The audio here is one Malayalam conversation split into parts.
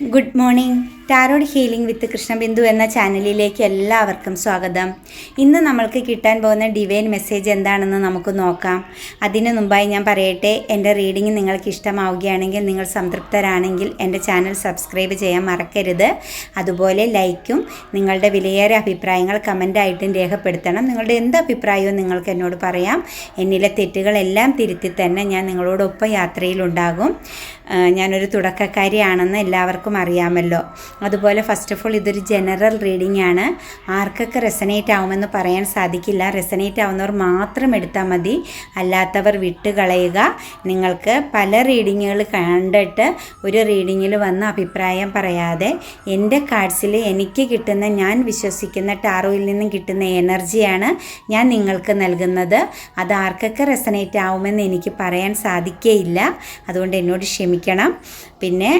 Good morning tarot healing with Krishnabindu എന്ന ചാനലിലേക്ക് എല്ലാവർക്കും സ്വാഗതം. ഇന്ന് നമ്മൾക്ക് കിട്ടാൻ പോകുന്ന ഡിവൈൻ മെസ്സേജ് എന്താണെന്ന് നമുക്ക് നോക്കാം. അതിനു മുമ്പായി ഞാൻ പറയട്ടെ എന്റെ റീഡിംഗ് നിങ്ങൾക്ക് ഇഷ്ടമാവുകയാണെങ്കിൽ നിങ്ങൾ സംതൃപ്തരാണെങ്കിൽ എന്റെ ചാനൽ സബ്സ്ക്രൈബ് ചെയ്യാൻ മറക്കരുത്. അതുപോലെ ലൈക്കും നിങ്ങളുടെ വിലയേറിയ അഭിപ്രായങ്ങൾ കമന്റായിട്ടും രേഖപ്പെടുത്തണം. നിങ്ങളുടെ എന്ത് അഭിപ്രായവും നിങ്ങൾക്ക് എന്നോട് പറയാം. എന്നിലെ തെറ്റുകളെല്ലാം തിരുത്തി തന്നെ ഞാൻ നിങ്ങളോടൊപ്പം യാത്രയിലുണ്ടാകും ഞാനൊരു തുടക്കക്കാരിയാണെന്ന് എല്ലാവർക്കും അറിയാമല്ലോ. അതുപോലെ ഫസ്റ്റ് ഓഫ് ഓൾ ഇതൊരു ജനറൽ റീഡിംഗ് ആണ്. ആർക്കൊക്കെ റെസനേറ്റ് ആവുമെന്ന് പറയാൻ സാധിക്കില്ല. റെസനേറ്റ് ആവുന്നവർ മാത്രം എടുത്താൽ മതി. അല്ലാത്തവർ വിട്ടുകളയുക നിങ്ങൾക്ക് പല റീഡിങ്ങുകൾ കണ്ടിട്ട് ഒരു റീഡിങ്ങിൽ വന്ന് അഭിപ്രായം പറയാതെ എന്റെ കാർഡ്സിൽ എനിക്ക് കിട്ടുന്ന ഞാൻ വിശ്വസിക്കുന്ന ടാറോയിൽ നിന്നും കിട്ടുന്ന എനർജിയാണ് ഞാൻ നിങ്ങൾക്ക് നൽകുന്നത്. അത് ആർക്കൊക്കെ റെസനേറ്റ് ആവുമെന്ന് എനിക്ക് പറയാൻ സാധിക്കേയില്ല. അതുകൊണ്ട് എന്നോട് ക്ഷമിക്കണം പിന്നെ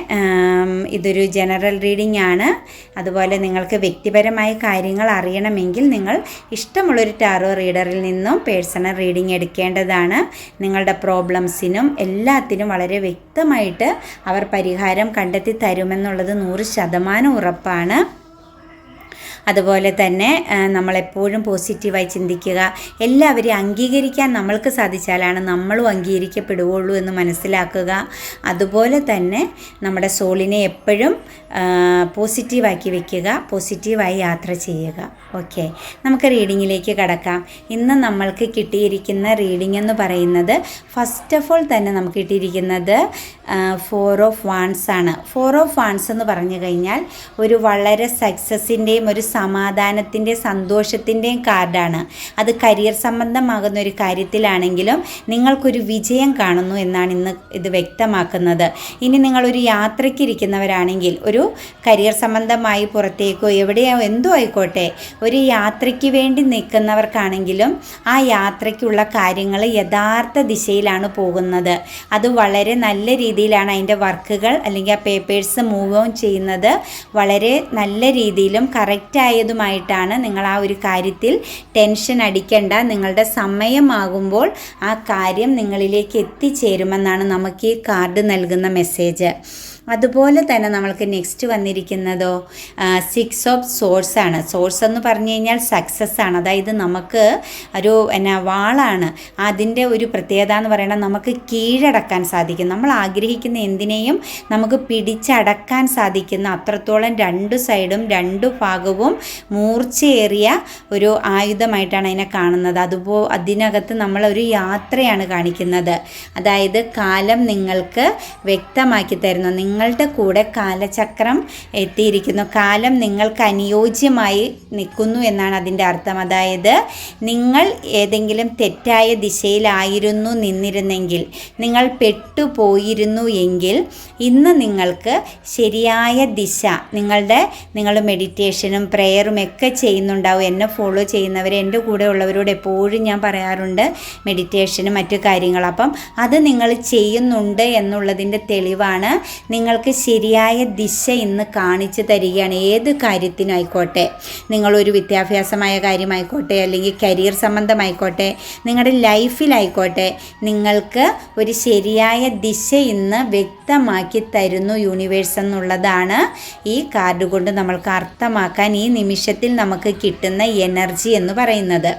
ഇതൊരു ജനറൽ റീഡിംഗ് ആണ്. അതുപോലെ നിങ്ങൾക്ക് വ്യക്തിപരമായ കാര്യങ്ങൾ അറിയണമെങ്കിൽ നിങ്ങൾ ഇഷ്ടമുള്ളൊരു ടാറോ റീഡറിൽ നിന്നും പേഴ്സണൽ റീഡിംഗ് എടുക്കേണ്ടതാണ്. നിങ്ങളുടെ പ്രോബ്ലംസിനും എല്ലാത്തിനും വളരെ വ്യക്തമായിട്ട് അവർ പരിഹാരം കണ്ടെത്തി തരുമെന്നുള്ളത് നൂറ് ശതമാനം ഉറപ്പാണ്. അതുപോലെ തന്നെ നമ്മളെപ്പോഴും പോസിറ്റീവായി ചിന്തിക്കുക. എല്ലാവരെയും അംഗീകരിക്കാൻ നമ്മൾക്ക് സാധിച്ചാലാണ് നമ്മളും അംഗീകരിക്കപ്പെടുകയുള്ളൂ എന്ന് മനസ്സിലാക്കുക. അതുപോലെ തന്നെ നമ്മുടെ സോളിനെ എപ്പോഴും പോസിറ്റീവാക്കി വെക്കുക പോസിറ്റീവായി യാത്ര ചെയ്യുക. ഓക്കെ. നമുക്ക് റീഡിങ്ങിലേക്ക് കടക്കാം. ഇന്ന് നമ്മൾക്ക് കിട്ടിയിരിക്കുന്ന റീഡിംഗ് എന്ന് പറയുന്നത് ഫസ്റ്റ് ഓഫ് ഓൾ തന്നെ നമുക്ക് കിട്ടിയിരിക്കുന്നത് ഫോർ ഓഫ് വാൺസ് ആണ്. ഫോർ ഓഫ് വാൺസ് എന്ന് പറഞ്ഞു കഴിഞ്ഞാൽ ഒരു വളരെ സക്സസിന്റെയും ഒരു സമാധാനത്തിന്റെ സന്തോഷത്തിന്റെയും കാർഡാണ് അത് കരിയർ സംബന്ധമാകുന്ന ഒരു കാര്യത്തിലാണെങ്കിലും നിങ്ങൾക്കൊരു വിജയം കാണുന്നു എന്നാണ് ഇന്ന് ഇത് വ്യക്തമാക്കുന്നത്. ഇനി നിങ്ങളൊരു യാത്രയ്ക്ക് ഇരിക്കുന്നവരാണെങ്കിൽ ഒരു കരിയർ സംബന്ധമായി പുറത്തേക്കോ എവിടെയോ എന്തോ ആയിക്കോട്ടെ ഒരു യാത്രയ്ക്ക് വേണ്ടി നിൽക്കുന്നവർക്കാണെങ്കിലും ആ യാത്രയ്ക്കുള്ള കാര്യങ്ങൾ യഥാർത്ഥ ദിശയിലാണ് പോകുന്നത്. അത് വളരെ നല്ല രീതിയിലാണ് അതിന്റെ വർക്കുകൾ അല്ലെങ്കിൽ ആ പേപ്പേഴ്സ് മൂവ് ഓൺ ചെയ്യുന്നത്. വളരെ നല്ല രീതിയിലും കറക്റ്റായതുമായിട്ടാണ് നിങ്ങൾ ആ ഒരു കാര്യത്തിൽ ടെൻഷൻ അടിക്കേണ്ട. നിങ്ങളുടെ സമയമാകുമ്പോൾ ആ കാര്യം നിങ്ങളിലേക്ക് എത്തിച്ചേരുമെന്നാണ് നമുക്ക് ഈ കാർഡ് നൽകുന്ന മെസ്സേജ് അതുപോലെ തന്നെ നമ്മൾക്ക് നെക്സ്റ്റ് വന്നിരിക്കുന്നതോ സിക്സ് ഓഫ് സോഴ്സ് ആണ്. സോഴ്സ് എന്ന് പറഞ്ഞു കഴിഞ്ഞാൽ സക്സസ് ആണ്. അതായത് നമുക്ക് ഒരു എന്നാ വാളാണ്. അതിന്റെ ഒരു പ്രത്യേകത എന്ന് പറയുന്നത് നമുക്ക് കീഴടക്കാൻ സാധിക്കും. നമ്മൾ ആഗ്രഹിക്കുന്ന എന്തിനേയും നമുക്ക് പിടിച്ചടക്കാൻ സാധിക്കുന്ന അത്രത്തോളം രണ്ട് സൈഡും രണ്ട് ഭാഗവും മൂർച്ചയേറിയ ഒരു ആയുധമായിട്ടാണ് അതിനെ കാണുന്നത്. അതുപോ അതിനകത്ത് നമ്മളൊരു യാത്രയാണ് കാണിക്കുന്നത്. അതായത് കാലം നിങ്ങൾക്ക് വ്യക്തമാക്കി തരുന്നു. നിങ്ങളുടെ കൂടെ കാലചക്രം എത്തിയിരിക്കുന്നു. കാലം നിങ്ങൾക്ക് അനുയോജ്യമായി നിൽക്കുന്നു എന്നാണ് അതിന്റെ അർത്ഥം. അതായത് നിങ്ങൾ ഏതെങ്കിലും തെറ്റായ ദിശയിലായിരുന്നു നിന്നിരുന്നെങ്കിൽ നിങ്ങൾ പെട്ടുപോയിരുന്നു എങ്കിൽ ഇന്ന് നിങ്ങൾക്ക് ശരിയായ ദിശ നിങ്ങളുടെ നിങ്ങൾ മെഡിറ്റേഷനും പ്രെയറും ഒക്കെ ചെയ്യുന്നുണ്ടാവും. എന്നെ ഫോളോ ചെയ്യുന്നവർ എന്റെ കൂടെ ഉള്ളവരോട് എപ്പോഴും ഞാൻ പറയാറുണ്ട് മെഡിറ്റേഷനും മറ്റു കാര്യങ്ങളും. അപ്പം അത് നിങ്ങൾ ചെയ്യുന്നുണ്ട് എന്നുള്ളതിന്റെ തെളിവാണ് നിങ്ങൾക്ക് ശരിയായ ദിശ ഇന്ന് കാണിച്ചു തരികയാണ്. ഏത് കാര്യത്തിനായിക്കോട്ടെ? നിങ്ങളൊരു വിദ്യാഭ്യാസമായ കാര്യമായിക്കോട്ടെ അല്ലെങ്കിൽ കരിയർ സംബന്ധമായിക്കോട്ടെ നിങ്ങളുടെ ലൈഫിലായിക്കോട്ടെ നിങ്ങൾക്ക് ഒരു ശരിയായ ദിശ ഇന്ന് വ്യക്തമാക്കി തരുന്നു യൂണിവേഴ്സ് എന്നുള്ളതാണ് ഈ കാർഡ് കൊണ്ട് നമ്മൾക്ക് അർത്ഥമാക്കാൻ ഈ നിമിഷത്തിൽ നമുക്ക് കിട്ടുന്ന എനർജി എന്ന് പറയുന്നത്.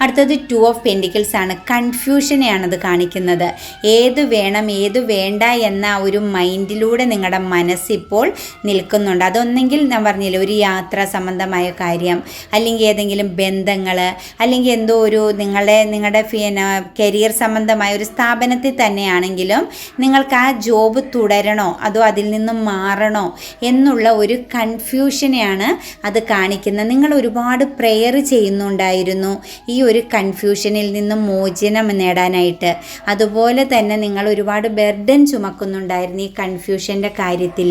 അടുത്തത് ടു ഓഫ് പെൻഡിക്കിൾസ് ആണ്. കൺഫ്യൂഷനെയാണത് കാണിക്കുന്നത്. ഏത് വേണം ഏത് വേണ്ട എന്ന ഒരു മൈൻഡിലൂടെ നിങ്ങളുടെ മനസ്സിപ്പോൾ നിൽക്കുന്നുണ്ട്. അതൊന്നെങ്കിൽ ഞാൻ പറഞ്ഞില്ല ഒരു യാത്ര സംബന്ധമായ കാര്യം അല്ലെങ്കിൽ ഏതെങ്കിലും ബന്ധങ്ങൾ അല്ലെങ്കിൽ എന്തോ ഒരു നിങ്ങളുടെ നിങ്ങളുടെ കരിയർ സംബന്ധമായ ഒരു സ്ഥാപനത്തിൽ തന്നെയാണെങ്കിലും നിങ്ങൾക്ക് ആ ജോബ് തുടരണോ അതോ അതിൽ നിന്നും മാറണോ എന്നുള്ള ഒരു കൺഫ്യൂഷനെയാണ് അത് കാണിക്കുന്നത്. നിങ്ങൾ ഒരുപാട് പ്രെയർ ചെയ്യുന്നുണ്ടായിരുന്നു. ഈ ഒരു കൺഫ്യൂഷനിൽ നിന്നും മോചനം നേടാനായിട്ട്. അതുപോലെ തന്നെ നിങ്ങൾ ഒരുപാട് ബെർഡൻ ചുമക്കുന്നുണ്ടായിരുന്നു ഈ കൺഫ്യൂഷന്റെ കാര്യത്തിൽ.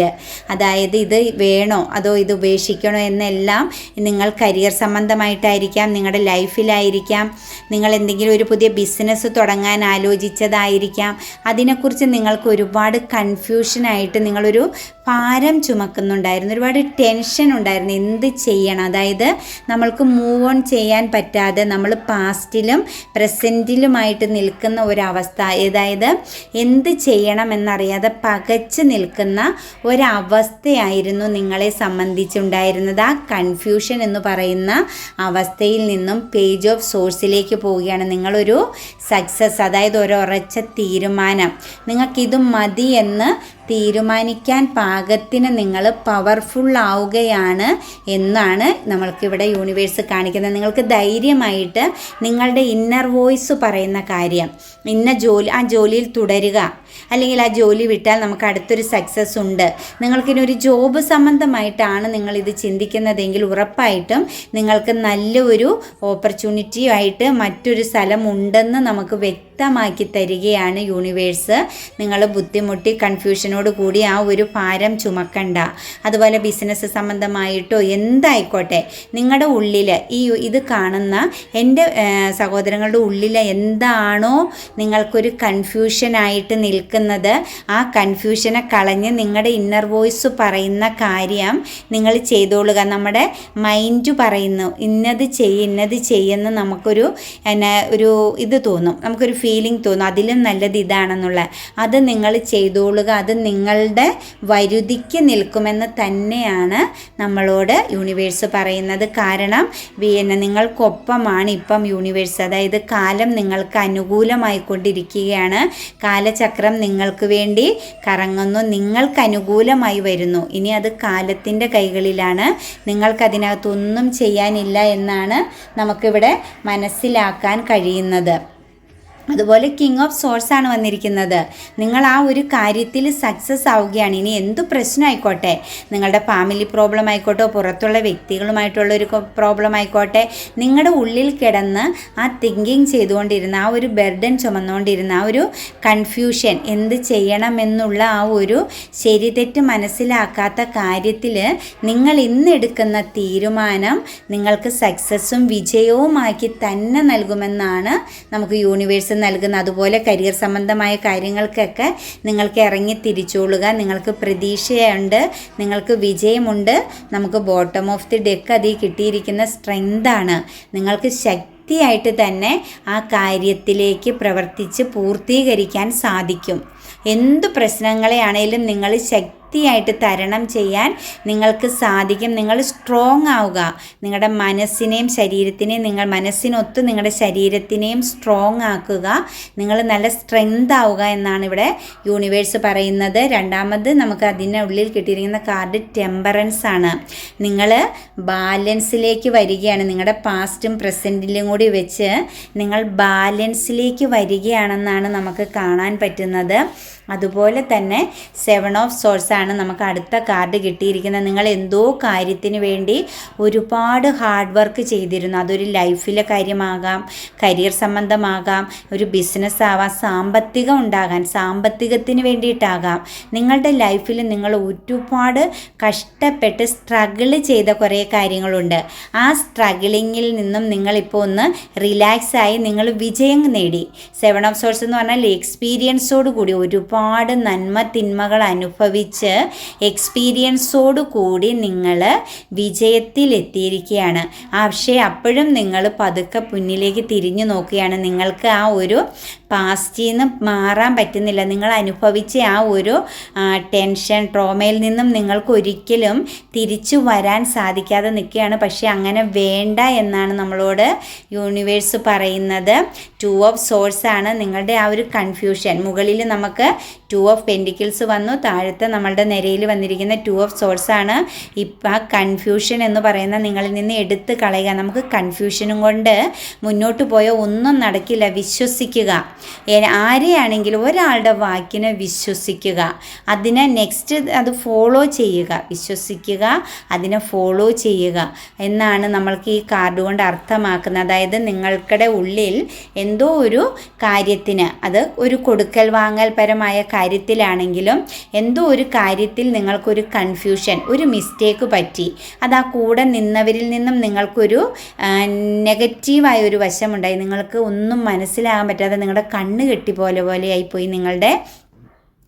അതായത് ഇത് വേണോ അതോ ഇത് ഉപേക്ഷിക്കണോ എന്നെല്ലാം നിങ്ങൾ കരിയർ സംബന്ധമായിട്ടായിരിക്കാം നിങ്ങളുടെ ലൈഫിലായിരിക്കാം നിങ്ങൾ എന്തെങ്കിലും ഒരു പുതിയ ബിസിനസ് തുടങ്ങാൻ ആലോചിച്ചതായിരിക്കാം. അതിനെക്കുറിച്ച് നിങ്ങൾക്ക് ഒരുപാട് കൺഫ്യൂഷനായിട്ട് നിങ്ങളൊരു ഭാരം ചുമക്കുന്നുണ്ടായിരുന്നു. ഒരുപാട് ടെൻഷൻ ഉണ്ടായിരുന്നു. എന്ത് ചെയ്യണം? അതായത് നമ്മൾക്ക് മൂവ് ഓൺ ചെയ്യാൻ പറ്റാതെ നമ്മൾ പാസ്റ്റിലും പ്രസന്റിലുമായിട്ട് നിൽക്കുന്ന ഒരവസ്ഥ. അതായത് എന്ത് ചെയ്യണം എന്നറിയാതെ പകച്ച് നിൽക്കുന്ന ഒരവസ്ഥയായിരുന്നു നിങ്ങളെ സംബന്ധിച്ചുണ്ടായിരുന്നത്. ആ കൺഫ്യൂഷൻ എന്ന് പറയുന്ന അവസ്ഥയിൽ നിന്നും പേജ് ഓഫ് സോഴ്സിലേക്ക് പോവുകയാണ് നിങ്ങളൊരു സക്സസ് അതായത് ഒരു ഉറച്ച തീരുമാനം. നിങ്ങൾക്കിത് മതി എന്ന് തീരുമാനിക്കാൻ പാകത്തിന് നിങ്ങൾ പവർഫുൾ ആവുകയാണ് എന്നാണ് നമ്മൾക്കിവിടെ യൂണിവേഴ്സ് കാണിക്കുന്നത്. നിങ്ങൾക്ക് ധൈര്യമായിട്ട് നിങ്ങളുടെ ഇന്നർ വോയിസ് പറയുന്ന കാര്യം ഇന്ന ജോലി ആ ജോലിയിൽ തുടരുക. അല്ലെങ്കിൽ ആ ജോലി വിട്ടാൽ നമുക്ക് അടുത്തൊരു സക്സസ് ഉണ്ട്. നിങ്ങൾക്കിനി ഒരു ജോബ് സംബന്ധമായിട്ടാണ് നിങ്ങൾ ഇത് ചിന്തിക്കുന്നതെങ്കിൽ ഉറപ്പായിട്ടും നിങ്ങൾക്ക് നല്ലൊരു ഓപ്പർച്യൂണിറ്റി ആയിട്ട് മറ്റൊരു സ്ഥലം ഉണ്ടെന്ന് നമുക്ക് വ്യക്തമാക്കി തരികയാണ് യൂണിവേഴ്സ് നിങ്ങൾ ബുദ്ധിമുട്ടി കൺഫ്യൂഷനോട് കൂടി ആ ഒരു ഭാരം ചുമക്കണ്ട. അതുപോലെ ബിസിനസ് സംബന്ധമായിട്ടോ എന്തായിക്കോട്ടെ നിങ്ങളുടെ ഉള്ളിൽ ഈ ഇത് കാണുന്ന എന്റെ സഹോദരങ്ങളുടെ ഉള്ളിൽ എന്താണോ നിങ്ങൾക്കൊരു കൺഫ്യൂഷനായിട്ട് നിൽക്കുന്നത് ആ കൺഫ്യൂഷനെ കളഞ്ഞ് നിങ്ങളുടെ ഇന്നർ വോയിസ് പറയുന്ന കാര്യം നിങ്ങൾ ചെയ്തോളുക. നമ്മുടെ മൈൻഡ് പറയുന്നു ഇന്നത് ചെയ്യ ഇന്നത് ചെയ്യുന്ന നമുക്കൊരു എന്നെ ഒരു ഇത് തോന്നും. നമുക്കൊരു ഫീലിംഗ് തോന്നും. അതിലും നല്ലത് ഇതാണെന്നുള്ള അത് നിങ്ങൾ ചെയ്തോളുക. അത് നിങ്ങളുടെ വരുതിക്ക് നിൽക്കുമെന്ന് തന്നെയാണ് നമ്മളോട് യൂണിവേഴ്സ് പറയുന്നത്. കാരണം പിന്നെ നിങ്ങൾക്കൊപ്പമാണ് ഇപ്പം യൂണിവേഴ്സ് അതായത് കാലം നിങ്ങൾക്ക് അനുകൂലമായിക്കൊണ്ടിരിക്കുകയാണ്. കാലചക്രം നിങ്ങൾക്ക് വേണ്ടി കറങ്ങുന്നു. നിങ്ങൾക്ക് അനുകൂലമായി വരുന്നു. ഇനി അത് കാലത്തിന്റെ കൈകളിലാണ്. നിങ്ങൾക്കതിനകത്തൊന്നും ചെയ്യാനില്ല എന്നാണ് നമുക്കിവിടെ മനസ്സിലാക്കാൻ കഴിയുന്നത്. അതുപോലെ കിങ് ഓഫ് സോഴ്സ് ആണ് വന്നിരിക്കുന്നത്. നിങ്ങൾ ആ ഒരു കാര്യത്തിൽ സക്സസ് ആവുകയാണ്. ഇനി എന്ത് പ്രശ്നമായിക്കോട്ടെ നിങ്ങളുടെ ഫാമിലി പ്രോബ്ലം ആയിക്കോട്ടെ പുറത്തുള്ള വ്യക്തികളുമായിട്ടുള്ള ഒരു പ്രോബ്ലം ആയിക്കോട്ടെ നിങ്ങളുടെ ഉള്ളിൽ കിടന്ന് ആ തിങ്കിങ് ചെയ്തുകൊണ്ടിരുന്ന ആ ഒരു ബെർഡൻ ചുമന്നുകൊണ്ടിരുന്ന ആ ഒരു കൺഫ്യൂഷൻ എന്ത് ചെയ്യണമെന്നുള്ള ആ ഒരു ശരി തെറ്റ് മനസ്സിലാക്കാത്ത കാര്യത്തിൽ നിങ്ങൾ ഇന്നെടുക്കുന്ന തീരുമാനം നിങ്ങൾക്ക് സക്സസ്സും വിജയവുമാക്കി തന്നെ നൽകുമെന്നാണ് നമുക്ക് യൂണിവേഴ്സ് നൽകുന്ന അതുപോലെ കരിയർ സംബന്ധമായ കാര്യങ്ങൾക്കൊക്കെ നിങ്ങൾക്ക് ഇറങ്ങി തിരിച്ചോളുക. നിങ്ങൾക്ക് പ്രതീക്ഷയുണ്ട്. നിങ്ങൾക്ക് വിജയമുണ്ട്. നമുക്ക് ബോട്ടം ഓഫ് ദി ഡെക്ക് അതിൽ കിട്ടിയിരിക്കുന്ന സ്ട്രെങ്താണ് നിങ്ങൾക്ക് ശക്തി ശക്തിയായിട്ട് തന്നെ ആ കാര്യത്തിലേക്ക് പ്രവർത്തിച്ച് പൂർത്തീകരിക്കാൻ സാധിക്കും. എന്ത് പ്രശ്നങ്ങളെയാണേലും നിങ്ങൾ ശക്തി ശക്തിയായിട്ട് തരണം ചെയ്യാൻ നിങ്ങൾക്ക് സാധിക്കും. നിങ്ങൾ സ്ട്രോങ് ആവുക. നിങ്ങളുടെ മനസ്സിനെയും ശരീരത്തിനെയും നിങ്ങൾ മനസ്സിനൊത്ത് നിങ്ങളുടെ ശരീരത്തിനെയും സ്ട്രോങ് ആക്കുക. നിങ്ങൾ നല്ല സ്ട്രെങ്ത് ആവുക എന്നാണ് ഇവിടെ യൂണിവേഴ്സ് പറയുന്നത്. രണ്ടാമത് നമുക്ക് അതിന്റെ അതിനുള്ളിൽ കിട്ടിയിരിക്കുന്ന കാർഡ് ടെമ്പറൻസ് ആണ്. നിങ്ങൾ ബാലൻസിലേക്ക് വരികയാണ്. നിങ്ങളുടെ പാസ്റ്റും പ്രസന്റിലും കൂടി വെച്ച് നിങ്ങൾ ബാലൻസിലേക്ക് വരികയാണെന്നാണ് നമുക്ക് കാണാൻ പറ്റുന്നത്. അതുപോലെ തന്നെ സെവൻ ഓഫ് സോഴ്സ് ആണ്. നമുക്ക് അടുത്ത കാർഡ് കിട്ടിയിരിക്കുന്നത്. നിങ്ങൾ എന്തോ കാര്യത്തിന് വേണ്ടി ഒരുപാട് ഹാർഡ് വർക്ക് ചെയ്തിരുന്നു. അതൊരു ലൈഫിലെ കാര്യമാകാം കരിയർ സംബന്ധമാകാം ഒരു ബിസിനസ് ആവാം സാമ്പത്തികം ഉണ്ടാകാൻ സാമ്പത്തികത്തിന് വേണ്ടിയിട്ടാകാം. നിങ്ങളുടെ ലൈഫിൽ നിങ്ങൾ ഒരുപാട് കഷ്ടപ്പെട്ട് സ്ട്രഗിൾ ചെയ്ത കുറേ കാര്യങ്ങളുണ്ട്. ആ സ്ട്രഗിളിങ്ങിൽ നിന്നും നിങ്ങളിപ്പോൾ ഒന്ന് റിലാക്സ് ആയി നിങ്ങൾ വിജയം നേടി. സെവൻ ഓഫ് സോഴ്സ് എന്ന് പറഞ്ഞാൽ എക്സ്പീരിയൻസോട് കൂടി ഒരുപാട് നന്മ തിന്മകൾ അനുഭവിച്ച് എക്സ്പീരിയൻസോട് കൂടി നിങ്ങൾ വിജയത്തിലെത്തിയിരിക്കുകയാണ്. പക്ഷേ അപ്പോഴും നിങ്ങൾ പതുക്കെ മുന്നിലേക്ക് തിരിഞ്ഞു നോക്കുകയാണ്. നിങ്ങൾക്ക് ആ ഒരു പാസ്റ്റിൽ നിന്ന് മാറാൻ പറ്റുന്നില്ല. നിങ്ങൾ അനുഭവിച്ച ആ ഒരു ടെൻഷൻ ട്രോമയിൽ നിന്നും നിങ്ങൾക്ക് ഒരിക്കലും തിരിച്ചു വരാൻ സാധിക്കാതെ നിൽക്കുകയാണ്. പക്ഷേ അങ്ങനെ വേണ്ട എന്നാണ് നമ്മളോട് യൂണിവേഴ്സ് പറയുന്നത്. ടു ഓഫ് സോഴ്സ് ആണ് നിങ്ങളുടെ ആ ഒരു കൺഫ്യൂഷൻ. മുകളിൽ നമുക്ക് ടു ഓഫ് പെൻഡിക്കിൾസ് വന്നു. താഴത്തെ നമ്മളുടെ നിരയിൽ വന്നിരിക്കുന്ന ടു ഓഫ് സോഴ്സ് ആണ് ഇപ്പം ആ കൺഫ്യൂഷൻ എന്ന് പറയുന്ന നിങ്ങളിൽ നിന്ന് എടുത്ത് കളയുക. നമുക്ക് കൺഫ്യൂഷനും കൊണ്ട് മുന്നോട്ട് പോയ ഒന്നും നടക്കില്ല. വിശ്വസിക്കുക. ആരെയാണെങ്കിലും ഒരാളുടെ വാക്കിനെ വിശ്വസിക്കുക. അതിനെ നെക്സ്റ്റ് അത് ഫോളോ ചെയ്യുക. വിശ്വസിക്കുക അതിനെ ഫോളോ ചെയ്യുക. എന്നാണ് നമ്മൾക്ക് ഈ കാർഡ് കൊണ്ട് അർത്ഥമാക്കുന്നത്. അതായത് നിങ്ങൾക്കിടെ ഉള്ളിൽ എന്തോ ഒരു കാര്യത്തിന് അത് ഒരു കൊടുക്കൽ വാങ്ങൽ പരമായ കാര്യത്തിലാണെങ്കിലും എന്തോ ഒരു കാര്യത്തിൽ നിങ്ങൾക്കൊരു കൺഫ്യൂഷൻ ഒരു മിസ്റ്റേക്ക് പറ്റി. അത് ആ കൂടെ നിന്നവരിൽ നിന്നും നിങ്ങൾക്കൊരു നെഗറ്റീവായ ഒരു വശമുണ്ടായി. നിങ്ങൾക്ക് ഒന്നും മനസ്സിലാകാൻ പറ്റാതെ നിങ്ങളുടെ കണ്ണ് കെട്ടി പോലെ പോലെ ആയിപ്പോയി നിങ്ങളുടെ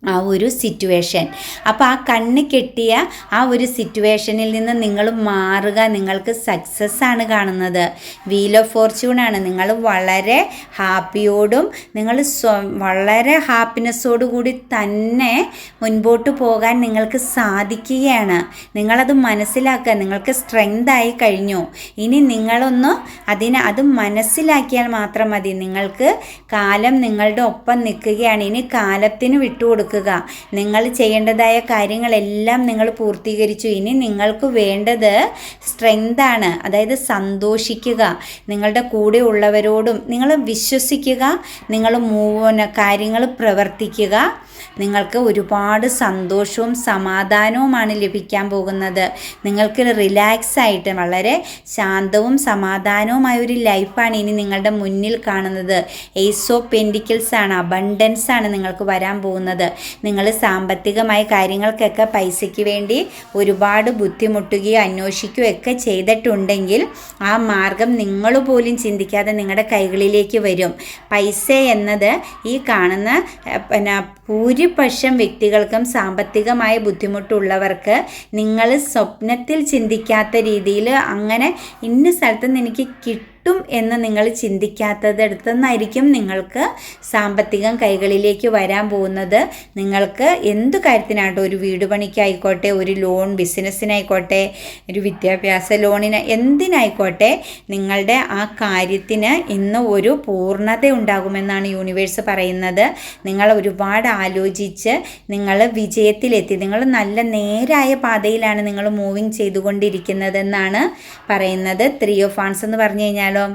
ആ ഒരു സിറ്റുവേഷൻ അപ്പോൾ ആ കണ്ണ് കെട്ടിയ ആ ഒരു സിറ്റുവേഷനിൽ നിന്ന് നിങ്ങൾ മാറുക. നിങ്ങൾക്ക് സക്സസ് ആണ് കാണുന്നത്. വീൽ ഓഫ് ഫോർച്യൂൺ ആണ്. നിങ്ങൾ വളരെ ഹാപ്പിയോടും നിങ്ങൾ വളരെ ഹാപ്പിനെസ്സോടു കൂടി തന്നെ മുൻപോട്ട് പോകാൻ നിങ്ങൾക്ക് സാധിക്കുകയാണ്. നിങ്ങളത് മനസ്സിലാക്കുക. നിങ്ങൾക്ക് സ്ട്രെങ്ത് ആയി കഴിഞ്ഞു. ഇനി നിങ്ങളൊന്ന് അതിനെ അത് മനസ്സിലാക്കിയാൽ മാത്രം മതി. നിങ്ങൾക്ക് കാലം നിങ്ങളുടെ ഒപ്പം നിൽക്കുകയാണ്. ഇനി കാലത്തിന് വിട്ടുകൊടുക്കുക. നിങ്ങൾ ചെയ്യേണ്ടതായ കാര്യങ്ങളെല്ലാം നിങ്ങൾ പൂർത്തീകരിച്ചു. ഇനി നിങ്ങൾക്ക് വേണ്ടത് സ്ട്രെങ്താണ് അതായത് സന്തോഷിക്കുക. നിങ്ങളുടെ കൂടെ ഉള്ളവരോടും നിങ്ങൾ വിശ്വസിക്കുക. നിങ്ങൾ മൂവന കാര്യങ്ങൾ പ്രവർത്തിക്കുക. നിങ്ങൾക്ക് ഒരുപാട് സന്തോഷവും സമാധാനവുമാണ് ലഭിക്കാൻ പോകുന്നത്. നിങ്ങൾക്ക് റിലാക്സ് ആയിട്ട് വളരെ ശാന്തവും സമാധാനവുമായ ഒരു ലൈഫാണ് ഇനി നിങ്ങളുടെ മുന്നിൽ കാണുന്നത്. എയ്സ് ഓഫ് പെൻഡിക്കിൾസ് ആണ് അബണ്ടൻസ് ആണ് നിങ്ങൾക്ക് വരാൻ പോകുന്നത്. നിങ്ങൾ സാമ്പത്തികമായ കാര്യങ്ങൾക്കൊക്കെ പൈസയ്ക്ക് വേണ്ടി ഒരുപാട് ബുദ്ധിമുട്ടുകയോ അന്വേഷിക്കുകയോ ഒക്കെ ചെയ്തിട്ടുണ്ടെങ്കിൽ ആ മാർഗം നിങ്ങൾ പോലും ചിന്തിക്കാതെ നിങ്ങളുടെ കൈകളിലേക്ക് വരും. പൈസ എന്നത് ഈ കാണുന്ന ഭൂരിപക്ഷം വ്യക്തികൾക്കും സാമ്പത്തികമായ ബുദ്ധിമുട്ടുള്ളവർക്ക് നിങ്ങൾ സ്വപ്നത്തിൽ ചിന്തിക്കാത്ത രീതിയിൽ അങ്ങനെ ഇന്ന സ്ഥലത്ത് നിന്ന് എനിക്ക് കിട്ടും എന്ന് നിങ്ങൾ ചിന്തിക്കാത്തതെടുത്തു നിന്നായിരിക്കും നിങ്ങൾക്ക് സാമ്പത്തികം കൈകളിലേക്ക് വരാൻ പോകുന്നത്. നിങ്ങൾക്ക് എന്ത് കാര്യത്തിനാട്ടോ ഒരു വീട് പണിക്കായിക്കോട്ടെ ഒരു ലോൺ ബിസിനസ്സിനായിക്കോട്ടെ ഒരു വിദ്യാഭ്യാസ ലോണിന് എന്തിനായിക്കോട്ടെ നിങ്ങളുടെ ആ കാര്യത്തിന് ഇന്ന് ഒരു പൂർണത ഉണ്ടാകുമെന്നാണ് യൂണിവേഴ്സ് പറയുന്നത്. നിങ്ങൾ ഒരുപാട് ആലോചിച്ച് നിങ്ങൾ വിജയത്തിലെത്തി. നിങ്ങൾ നല്ല നേരായ പാതയിലാണ് നിങ്ങൾ മൂവിങ് ചെയ്തുകൊണ്ടിരിക്കുന്നതെന്നാണ് പറയുന്നത്. ത്രീ ഓഫ് ആൺസ് എന്ന് പറഞ്ഞു সালাম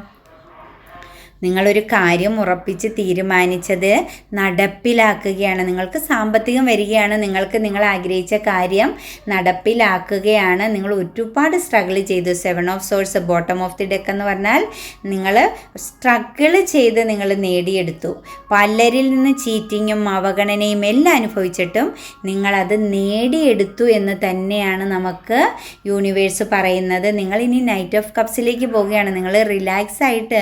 നിങ്ങളൊരു കാര്യം ഉറപ്പിച്ച് തീരുമാനിച്ചത് നടപ്പിലാക്കുകയാണ്. നിങ്ങൾക്ക് സാമ്പത്തികം വരികയാണ്. നിങ്ങൾക്ക് നിങ്ങൾ ആഗ്രഹിച്ച കാര്യം നടപ്പിലാക്കുകയാണ്. നിങ്ങൾ ഒരുപാട് സ്ട്രഗിൾ ചെയ്തു. Seven of swords bottom of the deck എന്ന് പറഞ്ഞാൽ നിങ്ങൾ സ്ട്രഗിൾ ചെയ്ത് നിങ്ങൾ നേടിയെടുത്തു. പലരിൽ നിന്ന് ചീറ്റിങ്ങും അവഗണനയും എല്ലാം അനുഭവിച്ചിട്ടും നിങ്ങളത് നേടിയെടുത്തു എന്ന് തന്നെയാണ് നമുക്ക് യൂണിവേഴ്സ് പറയുന്നത്. നിങ്ങൾ ഇനി നൈറ്റ് ഓഫ് കപ്സിലേക്ക് പോവുകയാണ്. നിങ്ങൾ റിലാക്സ് ആയിട്ട്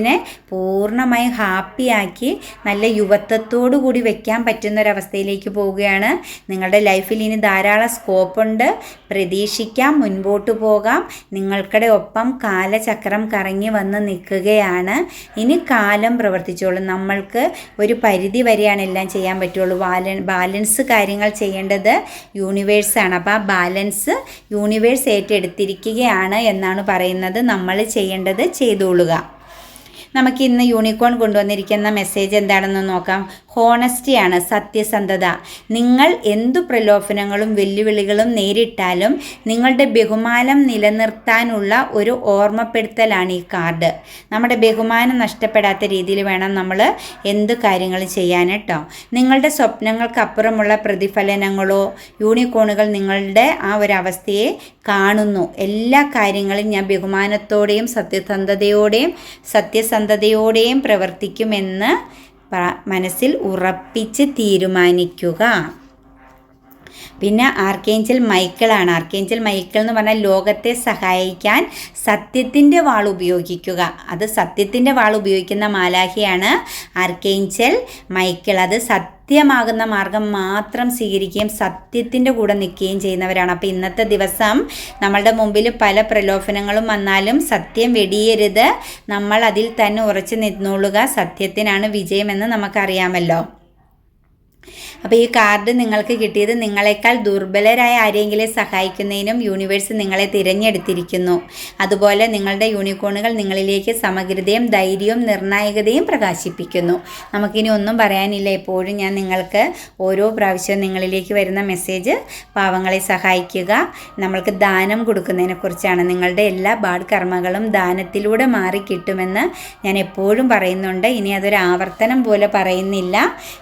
മനസ്സിനെ പൂർണമായും ഹാപ്പിയാക്കി നല്ല യുവത്വത്തോടു കൂടി വെക്കാൻ പറ്റുന്ന ഒരവസ്ഥയിലേക്ക് പോവുകയാണ്. നിങ്ങളുടെ ലൈഫിൽ ഇനി ധാരാളം സ്കോപ്പുണ്ട്. പ്രതീക്ഷിക്കാം മുൻപോട്ട് പോകാം. നിങ്ങൾക്കടെ ഒപ്പം കാലചക്രം കറങ്ങി വന്ന് നിൽക്കുകയാണ്. ഇനി കാലം പ്രവർത്തിച്ചോളൂ. നമ്മൾക്ക് ഒരു പരിധി വരെയാണ് എല്ലാം ചെയ്യാൻ പറ്റുള്ളൂ. ബാല ബാലൻസ് കാര്യങ്ങൾ ചെയ്യേണ്ടത് യൂണിവേഴ്സാണ് അപ്പോൾ ആ ബാലൻസ് യൂണിവേഴ്സ് ഏറ്റെടുത്തിരിക്കുകയാണ് എന്നാണ് പറയുന്നത്. നമ്മൾ ചെയ്യേണ്ടത് ചെയ്തോളുക. നമുക്ക് ഇന്ന് യൂണിക്കോൺ കൊണ്ടുവന്നിരിക്കുന്ന മെസ്സേജ് എന്താണെന്ന് നോക്കാം. ഹോണസ്റ്റിയാണ് സത്യസന്ധത. നിങ്ങൾ എന്തു പ്രലോഭനങ്ങളും വെല്ലുവിളികളും നേരിട്ടാലും നിങ്ങളുടെ ബഹുമാനം നിലനിർത്താനുള്ള ഒരു ഓർമ്മപ്പെടുത്തലാണ് ഈ കാർഡ് നമ്മുടെ ബഹുമാനം നഷ്ടപ്പെടാത്ത രീതിയിൽ വേണം നമ്മൾ എന്ത് കാര്യങ്ങൾ ചെയ്യാൻ കേട്ടോ നിങ്ങളുടെ സ്വപ്നങ്ങൾക്കപ്പുറമുള്ള പ്രതിഫലനങ്ങളോ യൂണിക്കോണുകൾ നിങ്ങളുടെ ആ ഒരു അവസ്ഥയെ കാണുന്നു. എല്ലാ കാര്യങ്ങളും ഞാൻ ബഹുമാനത്തോടെയും സത്യസന്ധതയോടെയും സത്യസന്ധതയോടെയും പ്രവർത്തിക്കുമെന്ന് മനസ്സിൽ ഉറപ്പിച്ച് തീരുമാനിക്കുക. പിന്നെ ആർക്കേഞ്ചൽ മൈക്കിളാണ്. ആർക്കേഞ്ചൽ മൈക്കിൾ എന്ന് പറഞ്ഞാൽ ലോകത്തെ സഹായിക്കാൻ സത്യത്തിന്റെ വാൾ ഉപയോഗിക്കുക. അത് സത്യത്തിന്റെ വാൾ ഉപയോഗിക്കുന്ന മാലാഹിയാണ് ആർക്കേഞ്ചൽ മൈക്കിൾ. അത് സത്യമാകുന്ന മാർഗം മാത്രം സ്വീകരിക്കുകയും സത്യത്തിന്റെ കൂടെ നിൽക്കുകയും ചെയ്യുന്നവരാണ്. അപ്പോൾ ഇന്നത്തെ ദിവസം നമ്മളുടെ മുമ്പിൽ പല പ്രലോഭനങ്ങളും വന്നാലും സത്യം വെടിയരുത്. നമ്മൾ അതിൽ തന്നെ ഉറച്ചു നിന്നോളുക സത്യത്തിനാണ് വിജയമെന്ന് നമുക്കറിയാമല്ലോ. അപ്പോൾ ഈ കാർഡ് നിങ്ങൾക്ക് കിട്ടിയത് നിങ്ങളെക്കാൾ ദുർബലരായ ആരെങ്കിലും സഹായിക്കുന്നതിനും യൂണിവേഴ്സ് നിങ്ങളെ തിരഞ്ഞെടുത്തിരിക്കുന്നു. അതുപോലെ നിങ്ങളുടെ യൂണിക്കോണുകൾ നിങ്ങളിലേക്ക് സമഗ്രതയും ധൈര്യവും നിർണായകതയും പ്രകാശിപ്പിക്കുന്നു. നമുക്കിനി ഒന്നും പറയാനില്ല. എപ്പോഴും ഞാൻ നിങ്ങൾക്ക് ഓരോ പ്രാവശ്യവും നിങ്ങളിലേക്ക് വരുന്ന മെസ്സേജ് പാവങ്ങളെ സഹായിക്കുക. നമ്മൾക്ക് ദാനം കൊടുക്കുന്നതിനെക്കുറിച്ചാണ്. നിങ്ങളുടെ എല്ലാ ബാഡ് കർമ്മകളും ദാനത്തിലൂടെ മാറി കിട്ടുമെന്ന് ഞാൻ എപ്പോഴും പറയുന്നുണ്ട്. ഇനി അതൊരു ആവർത്തനം പോലെ പറയുന്നില്ല.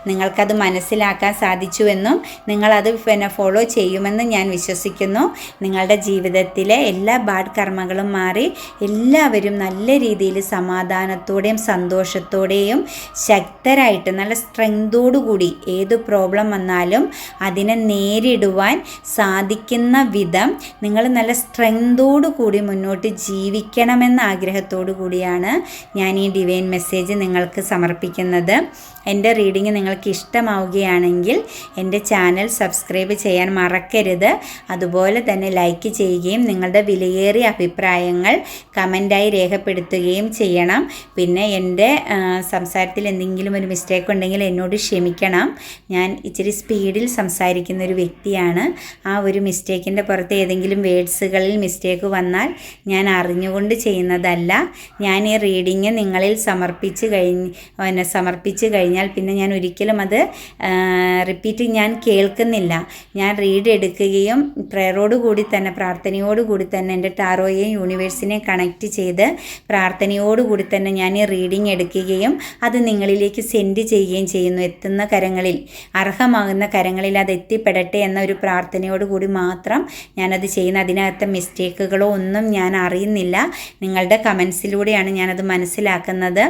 നിങ്ങൾക്കത് മനസ്സിലാക്കാൻ സാധിച്ചുവെന്നും നിങ്ങളത് പിന്നെ ഫോളോ ചെയ്യുമെന്നും ഞാൻ വിശ്വസിക്കുന്നു. നിങ്ങളുടെ ജീവിതത്തിലെ എല്ലാ ബാഡ് കർമ്മങ്ങളും മാറി എല്ലാവരും നല്ല രീതിയിൽ സമാധാനത്തോടെയും സന്തോഷത്തോടെയും ശക്തരായിട്ട് നല്ല സ്ട്രെങ്തോടുകൂടി ഏത് പ്രോബ്ലം വന്നാലും അതിനെ നേരിടുവാൻ സാധിക്കുന്ന വിധം നിങ്ങൾ നല്ല സ്ട്രെങ്തോടു കൂടി മുന്നോട്ട് ജീവിക്കണമെന്ന ആഗ്രഹത്തോടു കൂടിയാണ് ഞാൻ ഈ ഡിവൈൻ മെസ്സേജ് നിങ്ങൾക്ക് സമർപ്പിക്കുന്നത്. എന്റെ റീഡിങ് നിങ്ങൾക്ക് ഇഷ്ടമാവുകയാണെങ്കിൽ എന്റെ ചാനൽ സബ്സ്ക്രൈബ് ചെയ്യാൻ മറക്കരുത്. അതുപോലെ തന്നെ ലൈക്ക് ചെയ്യുകയും നിങ്ങളുടെ വിലയേറിയ അഭിപ്രായങ്ങൾ കമന്റായി രേഖപ്പെടുത്തുകയും ചെയ്യണം. പിന്നെ എന്റെ സംസാരത്തിൽ എന്തെങ്കിലും ഒരു മിസ്റ്റേക്ക് ഉണ്ടെങ്കിൽ എന്നോട് ക്ഷമിക്കണം. ഞാൻ ഇച്ചിരി സ്പീഡിൽ സംസാരിക്കുന്ന ഒരു വ്യക്തിയാണ്. ആ ഒരു മിസ്റ്റേക്കിന്റെ പുറത്ത് ഏതെങ്കിലും വേഡ്സുകളിൽ മിസ്റ്റേക്ക് വന്നാൽ ഞാൻ അറിഞ്ഞുകൊണ്ട് ചെയ്യുന്നതല്ല. ഞാൻ ഈ റീഡിങ് നിങ്ങളിൽ സമർപ്പിച്ച് കഴിഞ്ഞ് സമർപ്പിച്ച് കഴിഞ്ഞാൽ പിന്നെ ഞാൻ ഒരിക്കലും അത് റിപ്പീറ്റ് ഞാൻ കേൾക്കുന്നില്ല. ഞാൻ റീഡ് എടുക്കുകയും കൂടി തന്നെ പ്രാർത്ഥനയോട് കൂടി തന്നെ എന്റെ ടാറോയെയും യൂണിവേഴ്സിനെയും കണക്റ്റ് ചെയ്ത് പ്രാർത്ഥനയോട് കൂടി തന്നെ ഞാൻ ഈ റീഡിങ് എടുക്കുകയും അത് നിങ്ങളിലേക്ക് സെൻഡ് ചെയ്യുകയും ചെയ്യുന്നു. എത്തുന്ന കരങ്ങളിൽ അർഹമാകുന്ന കരങ്ങളിൽ അത് എത്തിപ്പെടട്ടെ എന്ന ഒരു പ്രാർത്ഥനയോട് കൂടി മാത്രം ഞാനത് ചെയ്യുന്ന. അതിനകത്തെ മിസ്റ്റേക്കുകളോ ഒന്നും ഞാൻ അറിയുന്നില്ല. നിങ്ങളുടെ കമൻസിലൂടെയാണ് ഞാനത് മനസ്സിലാക്കുന്നത്.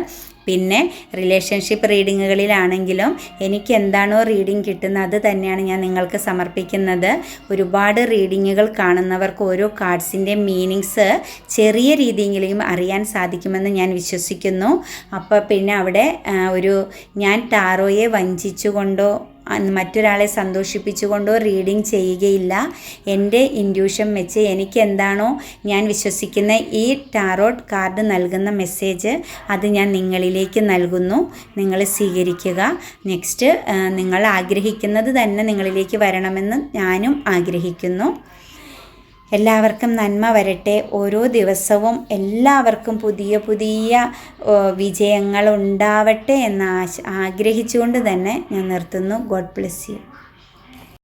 പിന്നെ റിലേഷൻഷിപ്പ് റീഡിങ്ങുകളിലാണെങ്കിലും എനിക്ക് എന്താണോ റീഡിംഗ് കിട്ടുന്നത് അത് തന്നെയാണ് ഞാൻ നിങ്ങൾക്ക് സമർപ്പിക്കുന്നത്. ഒരുപാട് റീഡിങ്ങുകൾ കാണുന്നവർക്ക് ഓരോ കാർഡ്സിന്റെ മീനിങ്സ് ചെറിയ രീതിയിലെയും അറിയാൻ സാധിക്കുമെന്ന് ഞാൻ വിശ്വസിക്കുന്നു. അപ്പോൾ പിന്നെ അവിടെ ഒരു ഞാൻ ടാറോയെ വഞ്ചിച്ചുകൊണ്ടോ മറ്റൊരാളെ സന്തോഷിപ്പിച്ചുകൊണ്ടോ റീഡിങ് ചെയ്യുകയില്ല. എന്റെ ഇൻഡ്യൂഷൻ വെച്ച് എനിക്ക് എന്താണോ ഞാൻ വിശ്വസിക്കുന്ന ഈ ടാറോട്ട് കാർഡ് നൽകുന്ന മെസ്സേജ് അത് ഞാൻ നിങ്ങളിലേക്ക് നൽകുന്നു. നിങ്ങൾ സ്വീകരിക്കുക. നെക്സ്റ്റ് നിങ്ങൾ ആഗ്രഹിക്കുന്നത് തന്നെ നിങ്ങളിലേക്ക് വരണമെന്ന് ഞാനും ആഗ്രഹിക്കുന്നു. എല്ലാവർക്കും നന്മ വരട്ടെ. ഓരോ ദിവസവും എല്ലാവർക്കും പുതിയ പുതിയ വിജയങ്ങൾ ഉണ്ടാവട്ടെ എന്ന് ആശ ആഗ്രഹിച്ചുകൊണ്ട് തന്നെ ഞാൻ നിർത്തുന്നു. God bless you.